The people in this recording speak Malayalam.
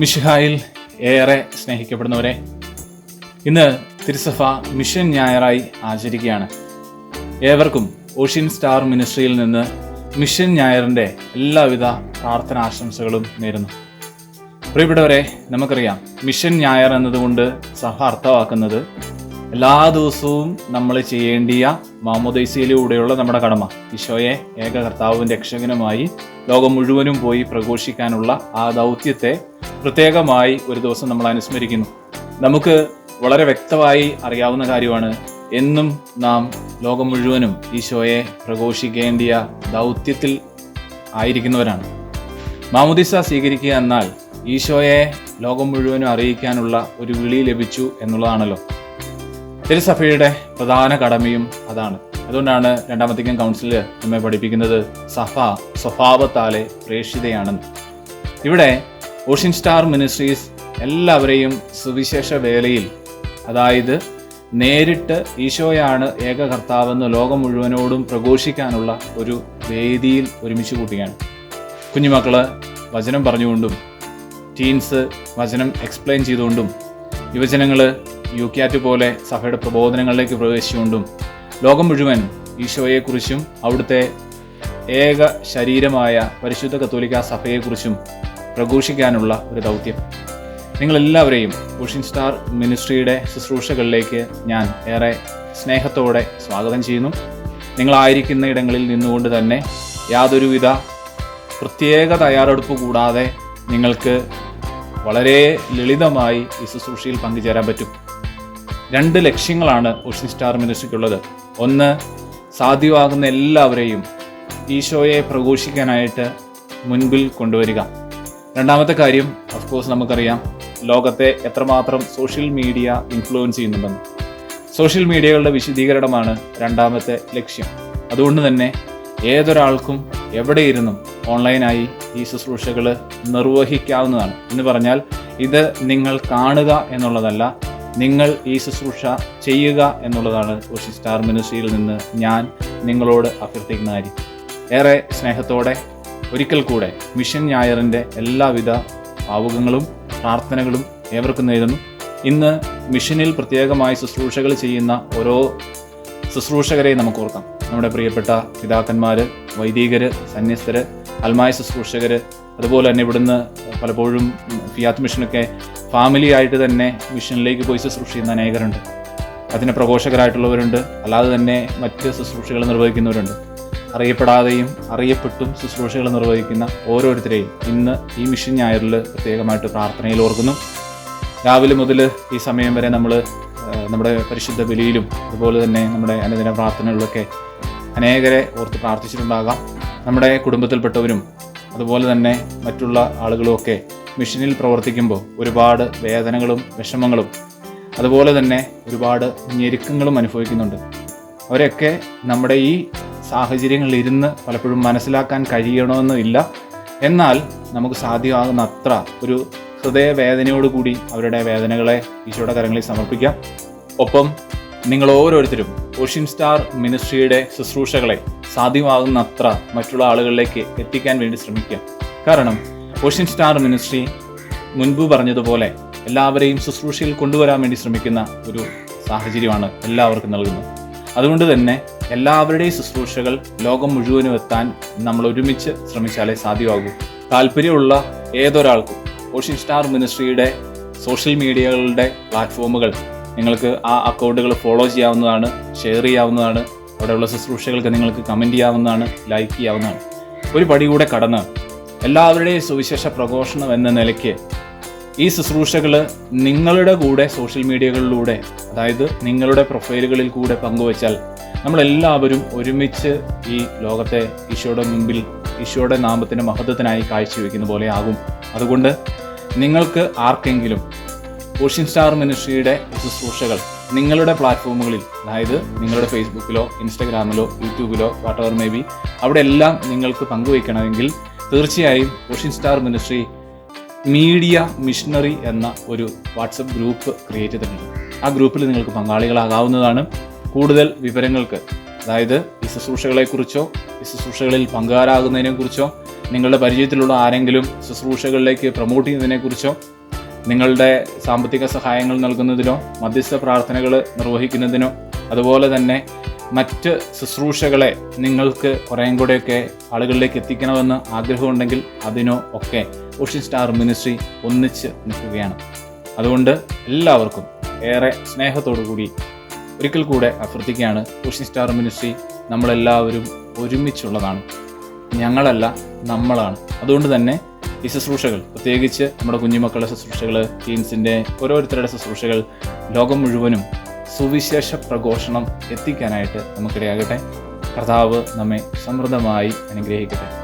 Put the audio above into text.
മിഷിഹായിൽ ഏറെ സ്നേഹിക്കപ്പെടുന്നവരെ ഇന്ന് തിരുസഭ മിഷൻ ഞായറായി ആചരിക്കുകയാണ്. ഏവർക്കും ഓഷ്യൻ സ്റ്റാർ മിനിസ്ട്രിയിൽ നിന്ന് മിഷൻ ഞായറിന്റെ എല്ലാവിധ പ്രാർത്ഥന ആശംസകളും നേരുന്നു. പ്രിയപ്പെട്ടവരെ നമുക്കറിയാം മിഷൻ ഞായർ എന്നതുകൊണ്ട് സഭ അർത്ഥമാക്കുന്നത് എല്ലാ ദിവസവും നമ്മൾ ചെയ്യേണ്ടിയ മാമോദൈസയിലൂടെയുള്ള നമ്മുടെ കടമ. ഈശോയെ ഏക കർത്താവും രക്ഷകനുമായി ലോകം മുഴുവനും പോയി പ്രഘോഷിക്കാനുള്ള ആ ദൗത്യത്തെ പ്രത്യേകമായി ഒരു ദിവസം നമ്മൾ അനുസ്മരിക്കുന്നു. നമുക്ക് വളരെ വ്യക്തമായി അറിയാവുന്ന കാര്യമാണ് എന്നും നാം ലോകം മുഴുവനും ഈശോയെ പ്രഘോഷിക്കേണ്ടിയ ദൗത്യത്തിൽ ആയിരിക്കുന്നവരാണ്. മാമുദിസ സ്വീകരിക്കുക എന്നാൽ ഈശോയെ ലോകം മുഴുവനും അറിയിക്കാനുള്ള ഒരു വിളി ലഭിച്ചു എന്നുള്ളതാണല്ലോ. തിരുസഭയുടെ പ്രധാന കടമയും അതാണ്. അതുകൊണ്ടാണ് രണ്ടാമത്തേക്കും കൗൺസിൽ നമ്മെ പഠിപ്പിക്കുന്നത് സഫ സ്വഭാവത്താലെ പ്രേക്ഷിതയാണെന്ന്. ഇവിടെ ഓഷ്യൻ സ്റ്റാർ മിനിസ്ട്രീസ് എല്ലാവരെയും സുവിശേഷ വേലയിൽ അതായത് നേരിട്ട് ഈശോയാണ് ഏക കർത്താവെന്ന് ലോകം മുഴുവനോടും പ്രഘോഷിക്കാനുള്ള ഒരു വേദിയിൽ ഒരുമിച്ച് കൂട്ടുകയാണ്. കുഞ്ഞുമക്കൾ വചനം പറഞ്ഞുകൊണ്ടും ടീൻസ് വചനം എക്സ്പ്ലെയിൻ ചെയ്തുകൊണ്ടും യുവജനങ്ങൾ യു ക്യാറ്റ് പോലെ സഭയുടെ പ്രബോധനങ്ങളിലേക്ക് പ്രവേശിച്ചുകൊണ്ടും ലോകം മുഴുവൻ ഈശോയെക്കുറിച്ചും അവിടുത്തെ ഏക ശരീരമായ പരിശുദ്ധ കത്തോലിക്ക സഭയെക്കുറിച്ചും പ്രഘോഷിക്കാനുള്ള ഒരു ദൗത്യം. നിങ്ങളെല്ലാവരെയും ഓഷ്യൻ സ്റ്റാർ മിനിസ്ട്രിയുടെ ശുശ്രൂഷകളിലേക്ക് ഞാൻ ഏറെ സ്നേഹത്തോടെ സ്വാഗതം ചെയ്യുന്നു. നിങ്ങളായിരിക്കുന്ന ഇടങ്ങളിൽ നിന്നുകൊണ്ട് തന്നെ യാതൊരുവിധ പ്രത്യേക തയ്യാറെടുപ്പ് കൂടാതെ നിങ്ങൾക്ക് വളരെ ലളിതമായി ഈ ശുശ്രൂഷയിൽ പങ്കുചേരാൻ പറ്റും. രണ്ട് ലക്ഷ്യങ്ങളാണ് ഓഷ്യൻ സ്റ്റാർ മിനിസ്ട്രിക്കുള്ളത്. ഒന്ന് സാധ്യമാകുന്ന എല്ലാവരെയും ഈശോയെ പ്രഘോഷിക്കാനായിട്ട് മുൻപിൽ കൊണ്ടുവരിക. രണ്ടാമത്തെ കാര്യം ഓഫ് കോഴ്സ് നമുക്കറിയാം ലോകത്തെ എത്രമാത്രം സോഷ്യൽ മീഡിയ ഇൻഫ്ലുവൻസ് ചെയ്യുന്നുണ്ടെന്ന്. സോഷ്യൽ മീഡിയകളുടെ വിശദീകരണമാണ് രണ്ടാമത്തെ ലക്ഷ്യം. അതുകൊണ്ട് തന്നെ ഏതൊരാൾക്കും എവിടെയിരുന്നും ഓൺലൈനായി ഈ ശുശ്രൂഷകൾ നിർവഹിക്കാവുന്നതാണ്. എന്ന് പറഞ്ഞാൽ ഇത് നിങ്ങൾ കാണുക എന്നുള്ളതല്ല നിങ്ങൾ ഈ ശുശ്രൂഷ ചെയ്യുക എന്നുള്ളതാണ് ഓഷി സ്റ്റാർ മിനിസ്ട്രിയിൽ നിന്ന് ഞാൻ നിങ്ങളോട് അഭ്യർത്ഥിക്കുന്ന കാര്യം ഏറെ സ്നേഹത്തോടെ ഒരിക്കൽ കൂടെ മിഷൻ ഞായറിന്റെ എല്ലാവിധ ഭാവുകങ്ങളും പ്രാർത്ഥനകളും ഏവർക്കും നേരുന്നു. ഇന്ന് മിഷനിൽ പ്രത്യേകമായി ശുശ്രൂഷകൾ ചെയ്യുന്ന ഓരോ ശുശ്രൂഷകരെ നമുക്ക് ഓർക്കാം. നമ്മുടെ പ്രിയപ്പെട്ട പിതാക്കന്മാർ വൈദികർ സന്യസ്തർ അൽമായ ശുശ്രൂഷകർ അതുപോലെ തന്നെ ഇവിടുന്ന് പലപ്പോഴും ഫിയാത്ത് മിഷനൊക്കെ ഫാമിലി ആയിട്ട് തന്നെ മിഷനിലേക്ക് പോയി ശുശ്രൂഷ ചെയ്യുന്ന അനേകരുണ്ട്. അതിന് പ്രഘോഷകരായിട്ടുള്ളവരുണ്ട്. അല്ലാതെ തന്നെ മറ്റ് ശുശ്രൂഷകൾ നിർവഹിക്കുന്നവരുണ്ട്. അറിയപ്പെടാതെയും അറിയപ്പെട്ടും ശുശ്രൂഷകൾ നിർവഹിക്കുന്ന ഓരോരുത്തരെയും ഇന്ന് ഈ മിഷൻ ഞായറിൽ പ്രത്യേകമായിട്ട് പ്രാർത്ഥനയിൽ ഓർക്കുന്നു. രാവിലെ മുതൽ ഈ സമയം വരെ നമ്മൾ നമ്മുടെ പരിശുദ്ധ ബലിയിലും അതുപോലെ തന്നെ നമ്മുടെ അനുദിന പ്രാർത്ഥനകളിലൊക്കെ അനേകരെ ഓർത്ത് പ്രാർത്ഥിച്ചിട്ടുണ്ടാകാം. നമ്മുടെ കുടുംബത്തിൽപ്പെട്ടവരും അതുപോലെ തന്നെ മറ്റുള്ള ആളുകളുമൊക്കെ മിഷനിൽ പ്രവർത്തിക്കുമ്പോൾ ഒരുപാട് വേദനകളും വിഷമങ്ങളും അതുപോലെ തന്നെ ഒരുപാട് ഞെരുക്കങ്ങളും അനുഭവിക്കുന്നുണ്ട്. അവരൊക്കെ നമ്മുടെ ഈ സാഹചര്യങ്ങളിൽ ഇരുന്ന് പലപ്പോഴും മനസ്സിലാക്കാൻ കഴിയണമെന്നില്ല എന്നാൽ നമുക്ക് സാധ്യമാകുന്ന അത്ര ഒരു ഹൃദയവേദനയോടുകൂടി അവരുടെ വേദനകളെ ഈശോയുടെ കരങ്ങളിൽ സമർപ്പിക്കാം. ഒപ്പം നിങ്ങൾ ഓരോരുത്തരും ഓഷ്യൻ സ്റ്റാർ മിനിസ്ട്രിയുടെ ശുശ്രൂഷകളെ സാധ്യമാകുന്ന അത്ര മറ്റുള്ള ആളുകളിലേക്ക് എത്തിക്കാൻ വേണ്ടി ശ്രമിക്കുക. കാരണം ഓഷ്യൻ സ്റ്റാർ മിനിസ്ട്രി മുൻപ് പറഞ്ഞതുപോലെ എല്ലാവരെയും ശുശ്രൂഷയിൽ കൊണ്ടുവരാൻ വേണ്ടി ശ്രമിക്കുന്ന ഒരു സാഹചര്യമാണ് എല്ലാവർക്കും നൽകുന്നത്. അതുകൊണ്ട് തന്നെ എല്ലാവരുടെയും ശുശ്രൂഷകൾ ലോകം മുഴുവനും എത്താൻ നമ്മൾ ഒരുമിച്ച് ശ്രമിച്ചാലേ സാധ്യമാകൂ. താല്പര്യമുള്ള ഏതൊരാൾക്കും ഓഷ്യൻ സ്റ്റാർ മിനിസ്ട്രിയുടെ സോഷ്യൽ മീഡിയകളുടെ പ്ലാറ്റ്ഫോമുകൾ നിങ്ങൾക്ക് ആ അക്കൗണ്ടുകൾ ഫോളോ ചെയ്യാവുന്നതാണ് ഷെയർ ചെയ്യാവുന്നതാണ് അവിടെയുള്ള ശുശ്രൂഷകൾക്ക് നിങ്ങൾക്ക് കമന്റ് ചെയ്യാവുന്നതാണ് ലൈക്ക് ചെയ്യാവുന്നതാണ്. ഒരു പടി കൂടെ കടന്ന് എല്ലാവരുടെയും സുവിശേഷ പ്രഘോഷണം എന്ന നിലയ്ക്ക് ഈ ശുശ്രൂഷകൾ നിങ്ങളുടെ കൂടെ സോഷ്യൽ മീഡിയകളിലൂടെ അതായത് നിങ്ങളുടെ പ്രൊഫൈലുകളിൽ കൂടെ പങ്കുവച്ചാൽ നമ്മളെല്ലാവരും ഒരുമിച്ച് ഈ ലോകത്തെ ഈശോയുടെ മുമ്പിൽ ഈശോയുടെ നാമത്തിന്റെ മഹത്വത്തിനായി കാഴ്ചവെക്കുന്ന പോലെ ആകും. അതുകൊണ്ട് നിങ്ങൾക്ക് ആർക്കെങ്കിലും ഓഷ്യൻ സ്റ്റാർ മിനിസ്ട്രിയുടെ ശുശ്രൂഷകൾ നിങ്ങളുടെ പ്ലാറ്റ്ഫോമുകളിൽ അതായത് നിങ്ങളുടെ ഫേസ്ബുക്കിലോ ഇൻസ്റ്റഗ്രാമിലോ യൂട്യൂബിലോ വാട്ടവർ മേ ബി അവിടെ എല്ലാം നിങ്ങൾക്ക് പങ്കുവയ്ക്കണമെങ്കിൽ തീർച്ചയായും ocean star ministry media missionary എന്ന ഒരു വാട്സപ്പ് ഗ്രൂപ്പ് ക്രിയേറ്റ് ചെയ്തിട്ടുണ്ട്. ആ ഗ്രൂപ്പിൽ നിങ്ങൾക്ക് പങ്കാളികളാകാവുന്നതാണ്. കൂടുതൽ വിവരങ്ങൾക്ക് അതായത് ഈ ശുശ്രൂഷകളെക്കുറിച്ചോ ഈ ശുശ്രൂഷകളിൽ പങ്കാരാകുന്നതിനെക്കുറിച്ചോ നിങ്ങളുടെ പരിചയത്തിലുള്ള ആരെങ്കിലും ശുശ്രൂഷകളിലേക്ക് പ്രൊമോട്ട് ചെയ്യുന്നതിനെക്കുറിച്ചോ നിങ്ങളുടെ സാമ്പത്തിക സഹായങ്ങൾ നൽകുന്നതിനോ മധ്യസ്ഥ പ്രാർത്ഥനകൾ നിർവഹിക്കുന്നതിനോ അതുപോലെ തന്നെ മറ്റ് ശുശ്രൂഷകളെ നിങ്ങൾക്ക് കുറേയും കൂടെയൊക്കെ ആളുകളിലേക്ക് എത്തിക്കണമെന്ന് ആഗ്രഹമുണ്ടെങ്കിൽ അതിനോ ഒക്കെ ഓഷ്യൻ സ്റ്റാർ മിനിസ്ട്രി ഒന്നിച്ച് നിൽക്കുകയാണ്. അതുകൊണ്ട് എല്ലാവർക്കും ഏറെ സ്നേഹത്തോടു കൂടി ഒരിക്കൽ കൂടെ അഭ്യർത്ഥിക്കുകയാണ് ഓഷ്യൻ സ്റ്റാർ മിനിസ്ട്രി നമ്മളെല്ലാവരും ഒരുമിച്ചുള്ളതാണ്. ഞങ്ങളല്ല നമ്മളാണ്. അതുകൊണ്ട് തന്നെ ഈ ശുശ്രൂഷകൾ പ്രത്യേകിച്ച് നമ്മുടെ കുഞ്ഞുമക്കളുടെ ശുശ്രൂഷകൾ ടീംസിന്റെ ഓരോരുത്തരുടെ ശുശ്രൂഷകൾ ലോകം മുഴുവനും സുവിശേഷ പ്രഘോഷണം എത്തിക്കാനായിട്ട് നമുക്കിടയാകട്ടെ. കർത്താവ് നമ്മെ സമൃദ്ധമായി അനുഗ്രഹിക്കട്ടെ.